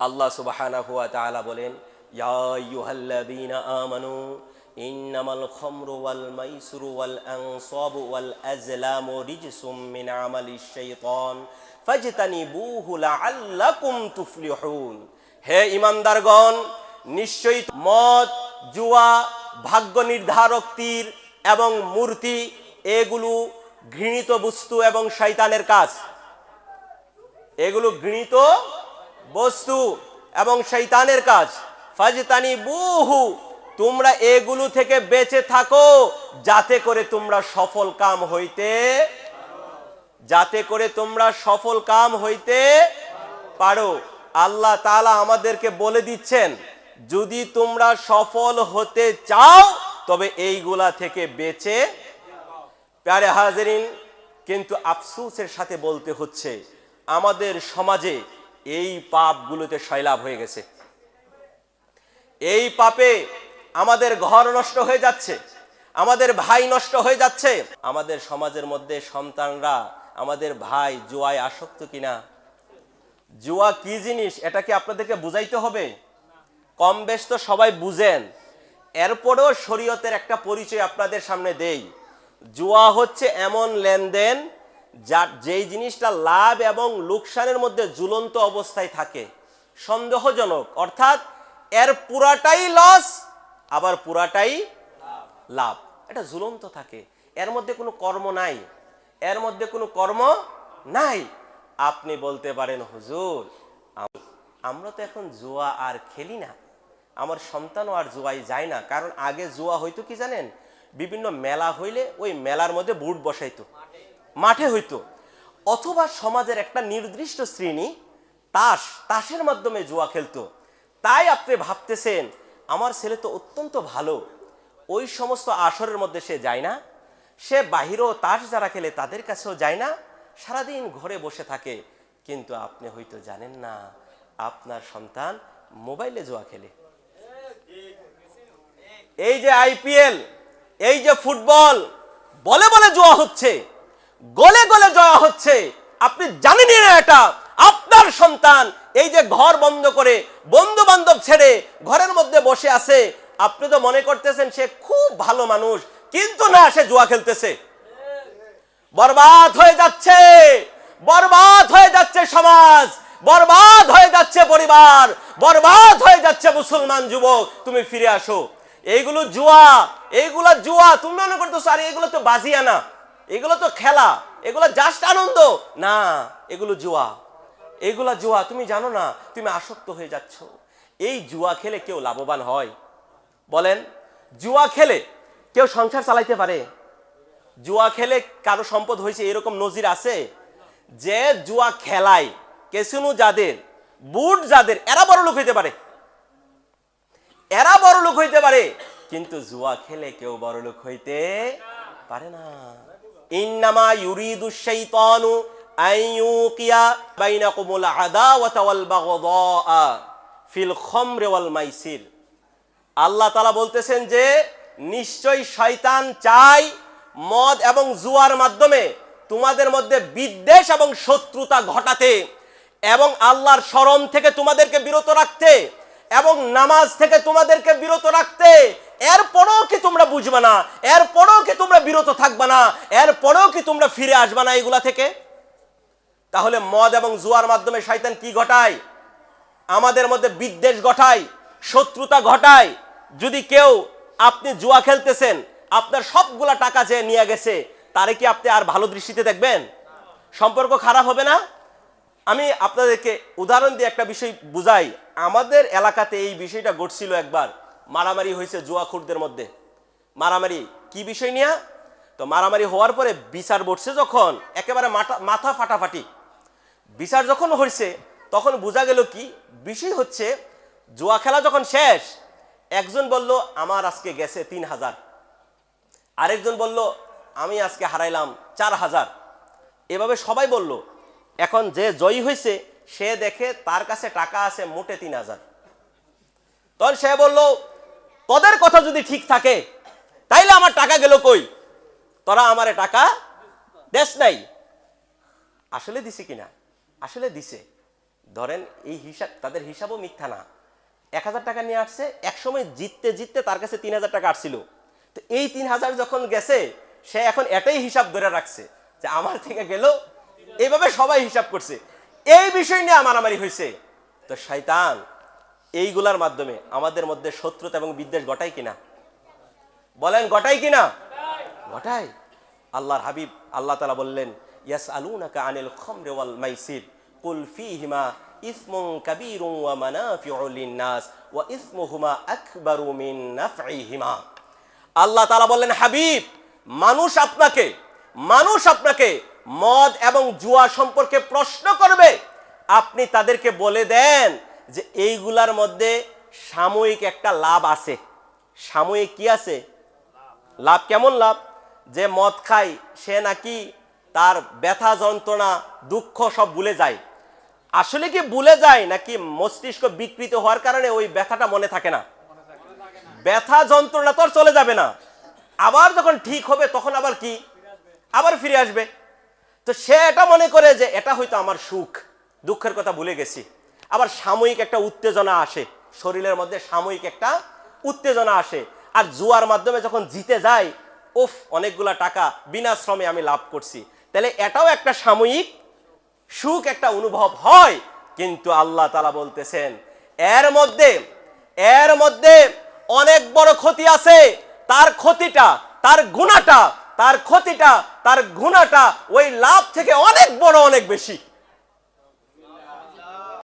আল্লাহ সুবহানাহু ওয়া তাআলা বলেন আমানু, ইন্নামাল খামরু ওয়াল মাইসিরু হে ঈমানদারগণ নিশ্চয়ই মদ, জুয়া, ভাগ্য নির্ধারক তীর এবং মূর্তি, এগুলো ঘৃণিত বস্তু এবং শয়তানের কাজ। এগুলো ঘৃণিত বস্তু এবং শৈতানের কাজ। ফাজতানি বুহু তোমরা এগুলো থেকে বেঁচে থাকো, যাতে করে তোমরা সফল কাম হইতে যাতে করে তোমরা সফল কাম হইতে পারো। আল্লাহ তাআলা আমাদেরকে বলে দিচ্ছেন, যদি তোমরা সফল হতে চাও, তবে এইগুলা থেকে বেঁচে প্যারে হাজারিন, কিন্তু আফসুসের সাথে বলতে হচ্ছে, আমাদের সমাজে এই পাপগুলোতে সয়লাভ হয়ে গেছে। এই পাপে আমাদের ঘর নষ্ট হয়ে যাচ্ছে, আমাদের ভাই নষ্ট হয়ে যাচ্ছে, আমাদের সমাজের মধ্যে সন্তানরা, আমাদের ভাই জুয়ায় আসক্ত কিনা? জুয়া কি জিনিস? এটা কি আপনাদেরকে বুঝাইতে হবে? কম বেশ তো সবাই বুঝেন। এরপরেও শরীয়তের একটা পরিচয় আপনাদের সামনে দেই। জুয়া হচ্ছে এমন লেনদেন যা যেই জিনিসটা লাভ এবং লোকসানের মধ্যে ঝুলন্ত অবস্থায় থাকে, সন্দেহজনক। অর্থাৎ এর পুরাটাই লস আবার পুরাটাই লাভ। এটা ঝুলন্ত থাকে। এর মধ্যে কোনো কর্ম নাই। এর মধ্যে কোনো কর্ম নাই। আপনি বলতে পারেন, হুজুর আমরা তো এখন জুয়া আর খেলি না। আমার সন্তানও আর জুয়াই যায় না। কারণ আগে জুয়া হইতো কি জানেন? বিভিন্ন মেলা হইলে ওই মেলার মধ্যে বুট বসাইতো। মাঠে হইতো। অথবা সমাজের একটা নির্দিষ্ট শ্রেণি তাস, তাসের মাধ্যমে জুয়া খেলতো। তাই আপনি ভাবতেছেন, আমার ছেলে তো অত্যন্ত ভালো। ওই সমস্ত আসরের মধ্যে সে যায় না। সে বাহিরেও তাস যারা খেলে তাদের কাছেও যায় না। সারাদিন ঘরে বসে থাকে। কিন্তু আপনি হয়তো জানেন না, আপনার সন্তান মোবাইলে জুয়া খেলে। এই যে আইপিএল, এই যে ফুটবল, বলে বলে জুয়া হচ্ছে। গলে গলে জয়া হচ্ছে। আপনি জানেনই না এটা। আপনার সন্তান এই যে ঘর বন্ধ করে বন্ধু বান্ধব ছেড়ে ঘরের মধ্যে বসে আছে, আপনি তো মনে করতেছেন সে খুব ভালো মানুষ, কিন্তু না, সে জুয়া খেলতেছে। বরবাদ হয়ে যাচ্ছে। বরবাদ হয়ে যাচ্ছে সমাজ। বরবাদ হয়ে যাচ্ছে পরিবার। বরবাদ হয়ে যাচ্ছে মুসলমান যুবক। তুমি ফিরে আসো। এইগুলো জুয়া এইগুলো জুয়া, তুমি মনে করতেছো, আর এইগুলো তো বাজিয়া না। এগুলো তো খেলা, এগুলো জাস্ট আনন্দ। না, এগুলো জুয়া। এগুলা জুয়া, তুমি জানো না, তুমি আসক্ত হয়ে যাচ্ছ। এই জুয়া খেলে কেউ লাভবান হয়। বলেন, জুয়া খেলে কেউ সংসার চালাইতে পারে? জুয়া খেলে কারও সম্পদ হয়েছে এরকম নজির আছে? যে জুয়া খেলায় কেসিনো যাদের, বুট যাদের, এরা বড় লোক হইতে পারে। এরা বড় লোক হইতে পারে, কিন্তু জুয়া খেলে কেউ বড় লোক হইতে পারে না। ইন্নামা ইউরিদু শাইতানু আইয়ুকিয়া বাইনাকুমুল আদাওয়াতা ওয়াল বাগদা ফিল খামরি ওয়াল মাইসির। আল্লাহ তালা বলতেছেন যে, নিশ্চয়ই শয়তান চায় মদ এবং জুয়ার মাধ্যমে তোমাদের মধ্যে বিদ্বেষ এবং শত্রুতা ঘটাতে এবং আল্লাহর স্মরণ থেকে তোমাদেরকে বিরত রাখতে এবং নামাজ থেকে তোমাদেরকে বিরত রাখতে, এরপরেও কি তোমরা বুঝবে না? এরপরেও কি তোমরা বিরত থাকবে না? এরপরেও কি তোমরা ফিরে আসবে না এগুলা থেকে? তাহলে মদ এবং জুয়ার মাধ্যমে শয়তান কি ঘটায়? আমাদের মধ্যে বিদ্বেষ ঘটায়, শত্রুতা ঘটায়। যদি কেউ আপনি জুয়া খেলতেছেন, আপনার সবগুলা টাকা যে নিয়ে গেছে, তারে কি আপনি আর ভালো দৃষ্টিতে দেখবেন? সম্পর্ক খারাপ হবে না? আমি আপনাদেরকে উদাহরণ দিয়ে একটা বিষয় বুঝাই। আমাদের এলাকাতে এই বিষয়টা ঘটছিল একবার। মারামারি হয়েছে জুয়াখুরদের মধ্যে। মারামারি কি বিষয় নিয়ে? তো মারামারি হওয়ার পরে বিচার বসছে যখন, একেবারে মাথা মাথা ফাটাফাটি। বিচার যখন হয়েছে, তখন বোঝা গেল কি? বিষয় হচ্ছে, জুয়া খেলা যখন শেষ, একজন বলল, আমার আজকে গেছে তিন হাজার। আরেকজন বলল, আমি আজকে হারাইলাম চার হাজার। এভাবে সবাই বলল। এখন যে জয়ী হয়েছে, সে দেখে তার কাছে টাকা আছে মোটে তিন হাজার। তখন সে বলল, তোদের কথা যদি ঠিক থাকে, তাইলে আমার টাকা গেল কই? তোরা আমারে টাকা দেশ নাই। আসলে দিছে কিনা? আসলে দিছে। ধরেন এই হিসাব তাদের হিসাবও মিথ্যা না। এক হাজার টাকা নিয়ে আসছে এক সময় জিততে জিততে তার কাছে তিন হাজার টাকা আসছিল। তো এই তিন হাজার যখন গেছে, সে এখন এটাই হিসাব ধরে রাখছে যে আমার থেকে গেল এইভাবে সবাই হিসাব করছে। এই বিষয় নিয়ে মারামারি হয়েছে। তো শয়তান, এইগুলার মাধ্যমে আমাদের মধ্যে শত্রুতা এবং বিদ্বেষ ঘটায় কিনা? বলেন, ঘটায় কিনা? ঘটায়। আল্লাহর হাবিব, আল্লাহ তালা বললেন ইয়াস আলুনাকা আনিল খমরে ওয়াল মাইসির। কুল ফিহিমা ইসমুন কাবীরুন ওয়া মানাফিউ লিন-নাস ওয়া ইসমুহুমা আকবারু আল্লাহ তাআলা বললেন, হাবিব, মানুষ আপনাকে মানুষ আপনাকে মদ এবং জুয়া সম্পর্কে প্রশ্ন করবে। আপনি তাদেরকে বলে দেন যে এইগুলার মধ্যে সাময়িক একটা লাভ আছে। সাময়িক কি আছে? লাভ কেমন লাভ? যে মদ খায়, সে নাকি তার ব্যথা, যন্ত্রণা, দুঃখ সব ভুলে যায়। আসলে কি ভুলে যায় নাকি মস্তিষ্ক বিকৃত হওয়ার কারণে ওই ব্যথাটা মনে থাকে না? ব্যথা, যন্ত্রণা তো চলে যাবে না। আবার যখন ঠিক হবে তখন আবার কি? আবার ফিরে আসবে। তো সে এটা মনে করে যে এটা হয়তো আমার সুখ, দুঃখের কথা ভুলে গেছি। আবার সাময়িক একটা উত্তেজনা আসে, শরীরের মধ্যে সাময়িক একটা উত্তেজনা আসে। আর জুয়ার মাধ্যমে যখন জিতে যায় উফ, অনেকগুলা টাকা বিনা শ্রমে আমি লাভ করছি। তাহলে এটাও একটা সাময়িক সুখ, একটা অনুভব হয়। কিন্তু আল্লাহ তালা বলতেছেন, এর মধ্যে এর মধ্যে অনেক বড় ক্ষতি আছে। তার ক্ষতিটা, তার গুণাটা তার ক্ষতিটা তার ঘুণাটা ওই লাভ থেকে অনেক বড় অনেক বেশি।